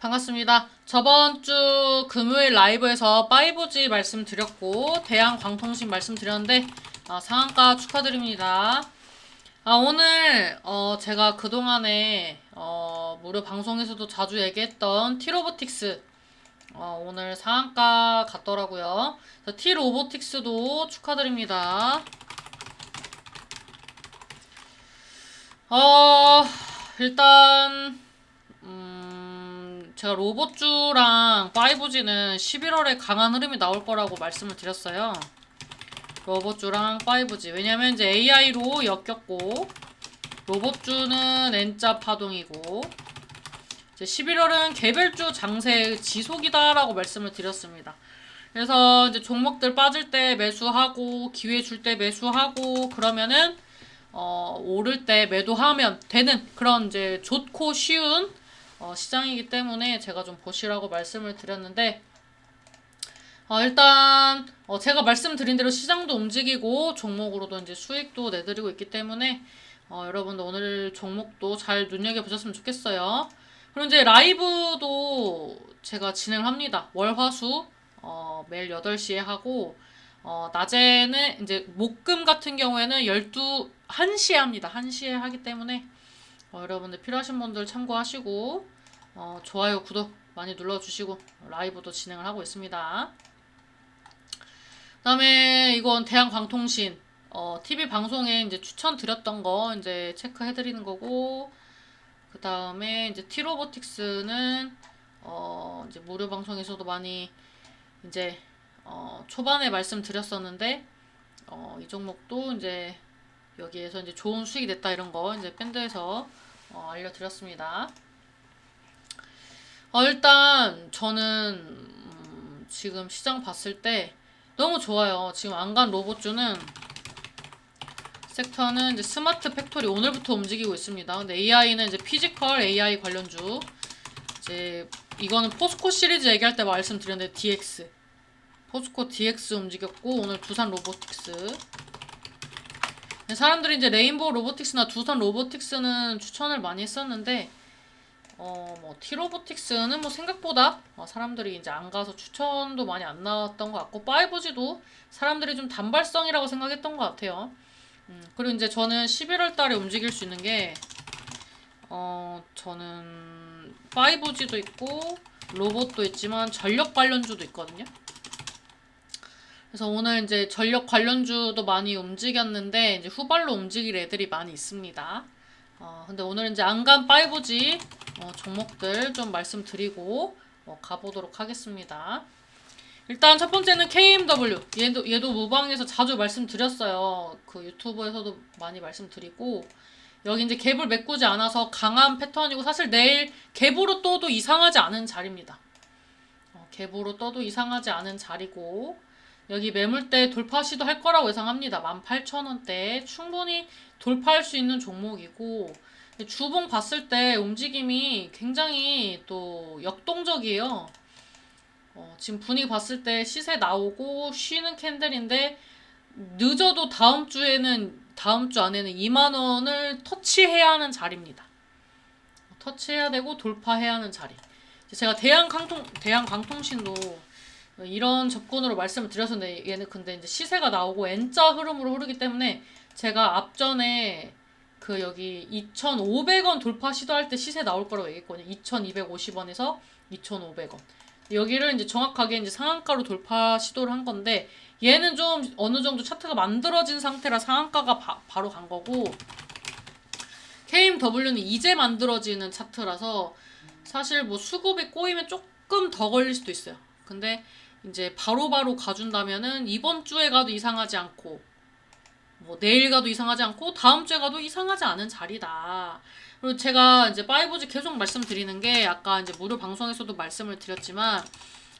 반갑습니다. 저번 주 금요일 라이브에서 5G 말씀드렸고 대양 광통신 말씀드렸는데 아, 상한가 축하드립니다. 아, 오늘 어, 제가 그동안에 어, 무료 방송에서도 자주 얘기했던 티로보틱스 어, 오늘 상한가 갔더라고요. 티로보틱스도 축하드립니다. 어, 일단 음, 제가 로봇주랑 5G는 11월에 강한 흐름이 나올 거라고 말씀을 드렸어요. 로봇주랑 5G. 왜냐면 이제 AI로 엮였고, 로봇주는 N자 파동이고, 이제 11월은 개별주 장세 지속이다라고 말씀을 드렸습니다. 그래서 이제 종목들 빠질 때 매수하고, 기회 줄 때 매수하고, 그러면은, 어, 오를 때 매도하면 되는 그런 이제 좋고 쉬운 어, 시장이기 때문에 제가 좀 보시라고 말씀을 드렸는데 어, 일단 어, 제가 말씀드린 대로 시장도 움직이고 종목으로도 이제 수익도 내드리고 있기 때문에 어, 여러분들 오늘 종목도 잘 눈여겨 보셨으면 좋겠어요. 그리고 이제 라이브도 제가 진행합니다. 월화수 어, 매일 8시에 하고 어, 낮에는 이제 목금 같은 경우에는 12 1시에 합니다. 1시에 하기 때문에 어, 여러분들 필요하신 분들 참고하시고 어, 좋아요, 구독 많이 눌러주시고 라이브도 진행을 하고 있습니다. 그 다음에 이건 대한광통신 어, TV 방송에 이제 추천드렸던 거 이제 체크해드리는 거고 그 다음에 이제 티로보틱스는 어, 이제 무료 방송에서도 많이 이제 어, 초반에 말씀드렸었는데 어, 이 종목도 이제 여기에서 이제 좋은 수익이 됐다 이런 거 이제 밴드에서 어, 알려드렸습니다. 어, 일단 저는 음, 지금 시장 봤을 때 너무 좋아요. 지금 안간 로봇주는 섹터는 이제 스마트 팩토리 오늘부터 움직이고 있습니다. 근데 AI는 이제 피지컬 AI 관련주 이제 이거는 포스코 시리즈 얘기할 때 말씀드렸는데 DX 포스코 DX 움직였고 오늘 두산 로보틱스 사람들이 이제 레인보우 로보틱스나 두산 로보틱스는 추천을 많이 했었는데 어 뭐 티로보틱스는 뭐 생각보다 어, 사람들이 이제 안 가서 추천도 많이 안 나왔던 것 같고 5G도 사람들이 좀 단발성이라고 생각했던 것 같아요. 음, 그리고 이제 저는 11월 달에 움직일 수 있는 게 어, 저는 5G도 있고 로봇도 있지만 전력 관련주도 있거든요. 그래서 오늘 이제 전력 관련주도 많이 움직였는데 이제 후발로 움직일 애들이 많이 있습니다. 어, 근데 오늘 이제 안간 5G 어, 종목들 좀 말씀드리고 어, 가보도록 하겠습니다. 일단 첫 번째는 KMW. 얘도 얘도 무방에서 자주 말씀드렸어요. 그 유튜브에서도 많이 말씀드리고 여기 이제 갭을 메꾸지 않아서 강한 패턴이고 사실 내일 갭으로 떠도 이상하지 않은 자리입니다. 어, 갭으로 떠도 이상하지 않은 자리고 여기 매물대 돌파 시도할 거라고 예상합니다. 18,000원대 충분히 돌파할 수 있는 종목이고 주봉 봤을 때 움직임이 굉장히 또 역동적이에요. 어, 지금 분위기 봤을 때 시세 나오고 쉬는 캔들인데 늦어도 다음 주에는 다음 주 안에는 2만 원을 터치해야 하는 자리입니다. 터치해야 되고 돌파해야 하는 자리. 제가 대한 강통 대한 강통신도 이런 접근으로 말씀을 드렸었는데 얘는 근데 이제 시세가 나오고 N자 흐름으로 흐르기 때문에 제가 앞전에 그 여기 2,500원 돌파 시도할 때 시세 나올 거라고 얘기했거든요. 2,250원에서 2,500원. 여기를 이제 정확하게 이제 상한가로 돌파 시도를 한 건데 얘는 좀 어느 정도 차트가 만들어진 상태라 상한가가 바, 바로 간 거고 KMW는 이제 만들어지는 차트라서 사실 뭐 수급이 꼬이면 조금 더 걸릴 수도 있어요. 근데 이제 바로바로 바로 가준다면은 이번 주에 가도 이상하지 않고 뭐 내일 가도 이상하지 않고 다음 주에 가도 이상하지 않은 자리다. 그리고 제가 이제 5G 계속 말씀드리는 게 아까 이제 무료 방송에서도 말씀을 드렸지만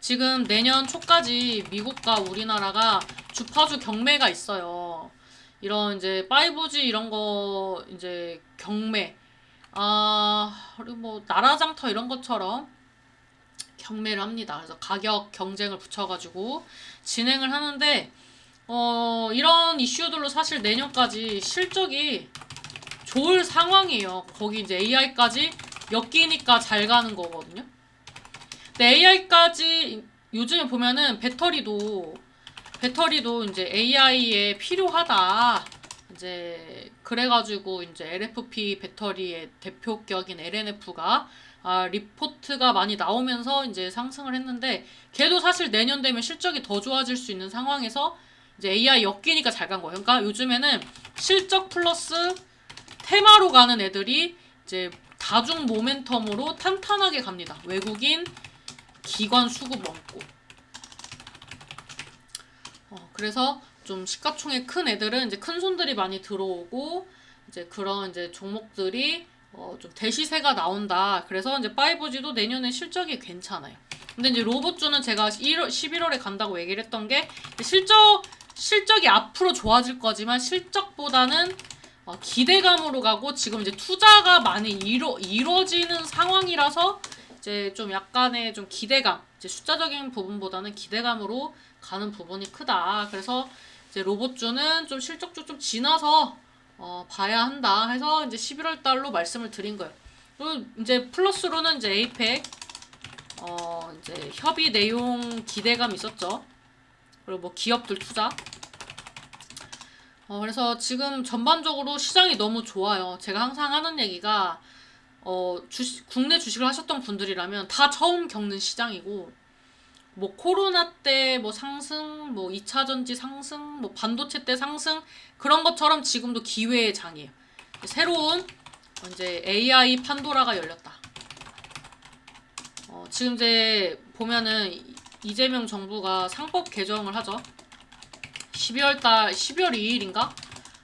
지금 내년 초까지 미국과 우리나라가 주파수 경매가 있어요. 이런 이제 5G 이런 거 이제 경매 아 그리고 뭐 나라장터 이런 것처럼 경매를 합니다. 그래서 가격 경쟁을 붙여가지고 진행을 하는데 어, 이런 이슈들로 사실 내년까지 실적이 좋을 상황이에요. 거기 이제 AI까지 엮이니까 잘 가는 거거든요. 근데 AI까지 요즘에 보면은 배터리도 배터리도 이제 AI에 필요하다. 이제 그래가지고 이제 LFP 배터리의 대표격인 LNF가 아, 리포트가 많이 나오면서 이제 상승을 했는데 걔도 사실 내년 되면 실적이 더 좋아질 수 있는 상황에서 이제 AI 엮이니까 잘 간 거예요. 그러니까 요즘에는 실적 플러스 테마로 가는 애들이 이제 다중 모멘텀으로 탄탄하게 갑니다. 외국인 기관 수급 원고. 어, 그래서 좀 시가총액 큰 애들은 이제 큰 손들이 많이 들어오고 이제 그런 이제 종목들이 어, 좀 대시세가 나온다. 그래서 이제 5G도 내년에 실적이 괜찮아요. 근데 이제 로봇주는 제가 1월, 11월에 간다고 얘기를 했던 게 실적 실적이 앞으로 좋아질 거지만 실적보다는 어, 기대감으로 가고 지금 이제 투자가 많이 이루, 이루어지는 상황이라서 이제 좀 약간의 좀 기대감, 이제 숫자적인 부분보다는 기대감으로 가는 부분이 크다. 그래서 이제 로봇주는 좀 실적주 좀 지나서 어, 봐야 한다 해서 이제 11월 달로 말씀을 드린 거예요. 그리고 이제 플러스로는 이제 에이펙 어, 이제 협의 내용 기대감 있었죠. 그리고 뭐 기업들 투자. 어, 그래서 지금 전반적으로 시장이 너무 좋아요. 제가 항상 하는 얘기가 어, 주식, 국내 주식을 하셨던 분들이라면 다 처음 겪는 시장이고 뭐 코로나 때 뭐 상승, 뭐 2차 전지 상승, 뭐 반도체 때 상승 그런 것처럼 지금도 기회의 장이에요. 새로운 이제 AI 판도라가 열렸다. 어, 지금 이제 보면은 이- 이재명 정부가 상법 개정을 하죠. 12월 달 12월 2일인가?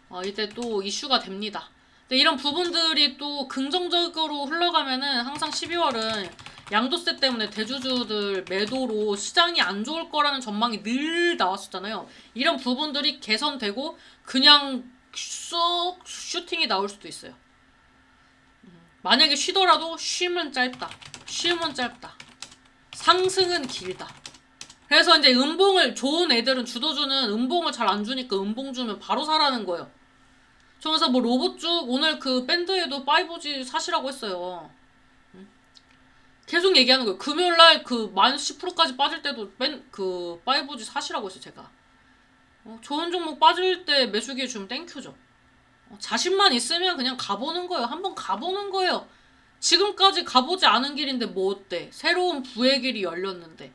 어, 이때 또 이슈가 됩니다. 근데 이런 부분들이 또 긍정적으로 흘러가면은 항상 12월은 양도세 때문에 대주주들 매도로 시장이 안 좋을 거라는 전망이 늘 나왔었잖아요. 이런 부분들이 개선되고 그냥 쏙 슈팅이 나올 수도 있어요. 음, 만약에 쉬더라도 쉼은 짧다. 쉼은 짧다. 상승은 길다. 그래서 이제 음봉을 좋은 애들은 주도주는 음봉을 잘 안 주니까 음봉 주면 바로 사라는 거예요. 저면서 뭐 로봇죽 오늘 그 밴드에도 5G 사시라고 했어요. 응? 계속 얘기하는 거예요. 금요일 날그 만 10%까지 빠질 때도 뺀그 5G 사시라고 했어요, 제가. 어, 좋은 종목 빠질 때 매수기에 주면 땡큐죠. 어, 자신만 있으면 그냥 가보는 거예요. 한번 가보는 거예요. 지금까지 가보지 않은 길인데 뭐 어때? 새로운 부의 길이 열렸는데.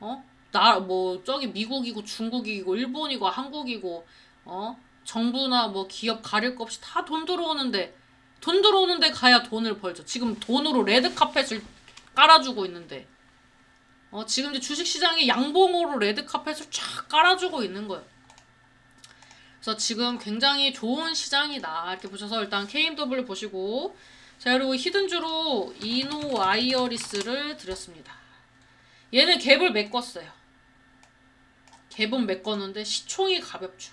어? 나 뭐 저기 미국이고 중국이고 일본이고 한국이고 어? 정부나 뭐 기업 가릴 것 없이 다 돈 들어오는데 돈 들어오는데 가야 돈을 벌죠. 지금 돈으로 레드 카펫을 깔아주고 있는데 어 지금 이제 주식 시장이 양봉으로 레드 카펫을 쫙 깔아주고 있는 거예요. 그래서 지금 굉장히 좋은 시장이다 이렇게 보셔서 일단 KMW 보시고 자 그리고 히든주로 이노 아이어리스를 드렸습니다. 얘는 갭을 메꿨어요. 갭은 메꿨는데 시총이 가볍죠.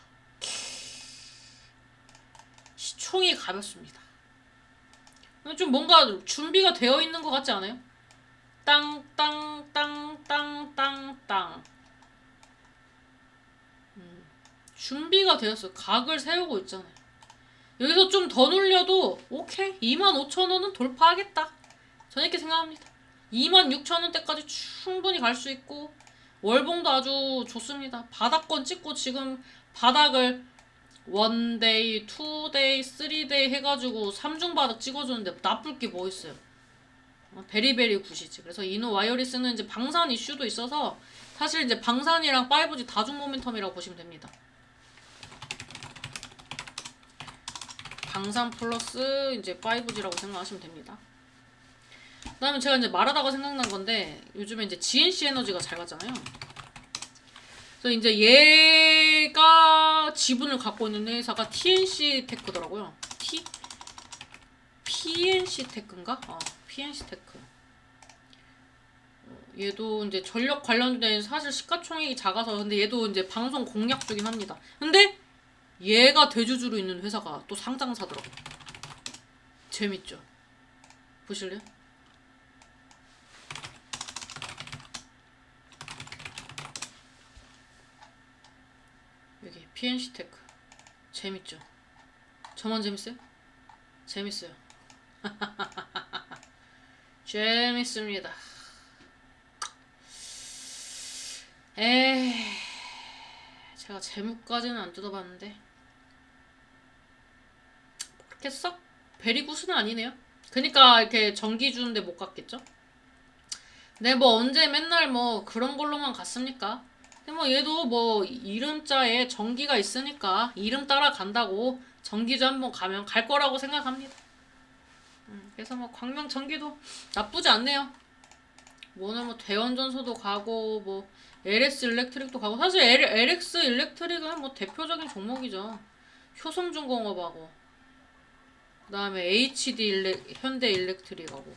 시총이 가볍습니다. 좀 뭔가 준비가 되어 있는 것 같지 않아요? 땅, 땅, 땅, 땅, 땅, 땅. 음, 준비가 되었어요. 각을 세우고 있잖아요. 여기서 좀더 눌려도 오케이 25,000원은 돌파하겠다. 저는 이렇게 생각합니다. 26,000원대까지 충분히 갈 수 있고 월봉도 아주 좋습니다. 바닥권 찍고 지금 바닥을 원데이, 투데이, 쓰리데이 해가지고 3중 바닥 찍어주는데 나쁠 게 뭐 있어요. 어, 베리베리 굿이지. 그래서 이노 와이어리스는 이제 방산 이슈도 있어서 사실 이제 방산이랑 5G 다중 모멘텀이라고 보시면 됩니다. 방산 플러스 이제 5G라고 생각하시면 됩니다. 그다음에 제가 이제 말하다가 생각난 건데 요즘에 이제 GNC 에너지가 잘 가잖아요. 그래서 이제 얘가 지분을 갖고 있는 회사가 TNC 테크더라고요. T PNC 테크인가? 어, PNC 테크. 어, 얘도 이제 전력 관련된 사실 시가총액이 작아서 근데 얘도 이제 방송 공략 중긴 합니다. 근데 얘가 대주주로 있는 회사가 또 상장사더라고. 재밌죠? 보실래요? 여기 PNC 테크 재밌죠? 저만 재밌어요? 재밌어요. 재밌습니다. 에 제가 제목까지는 안 뜯어봤는데 그렇게 썩 베리굿은 아니네요. 그니까 이렇게 전기 주는데 못 갔겠죠? 네, 뭐 언제 맨날 뭐 그런 걸로만 갔습니까? 근데 뭐 얘도 뭐 이름자에 전기가 있으니까 이름 따라 간다고 전기주 한번 가면 갈 거라고 생각합니다. 음, 그래서 뭐 광명 전기도 나쁘지 않네요. 뭐 오늘 뭐 대원전소도 가고 뭐 LS 일렉트릭도 가고 사실 L, LX 일렉트릭은 뭐 대표적인 종목이죠. 효성중공업하고 그다음에 HD 일렉 현대 일렉트릭하고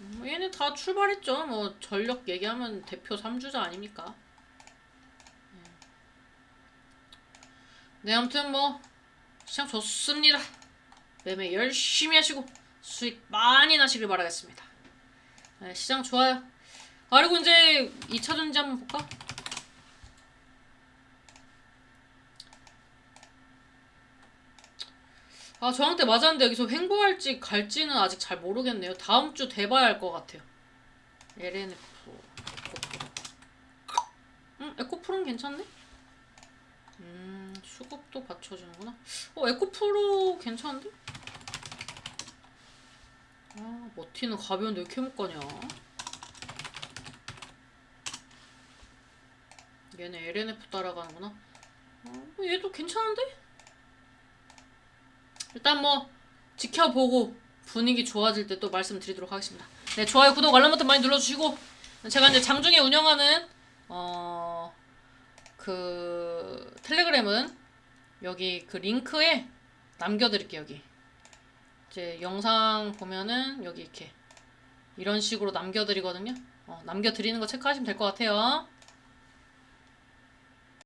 음, 뭐 얘네 다 출발했죠. 뭐 전력 얘기하면 대표 3주자 아닙니까? 음. 네 아무튼 뭐 시장 좋습니다. 매매 열심히 하시고 수익 많이 나시길 바라겠습니다. 네, 시장 좋아요. 아, 그리고 이제 2차 전지 한번 볼까? 아, 저한테 맞았는데 여기서 횡보할지 갈지는 아직 잘 모르겠네요. 다음 주 돼봐야 할 것 같아요. LNF, 에코프로. 응, 에코프로는 괜찮네? 음, 수급도 받쳐주는구나. 어, 에코프로 괜찮은데? 아, 머티는 가벼운데 왜 이렇게 못 가냐? 얘네 LNF 따라가는구나. 어, 뭐 얘도 괜찮은데? 일단 뭐 지켜보고 분위기 좋아질 때 또 말씀드리도록 하겠습니다. 네, 좋아요, 구독, 알람 버튼 많이 눌러주시고 제가 이제 장중에 운영하는 어 그 텔레그램은 여기 그 링크에 남겨드릴게요 여기 이제 영상 보면은 여기 이렇게 이런 식으로 남겨드리거든요. 어, 남겨드리는 거 체크하시면 될 것 같아요.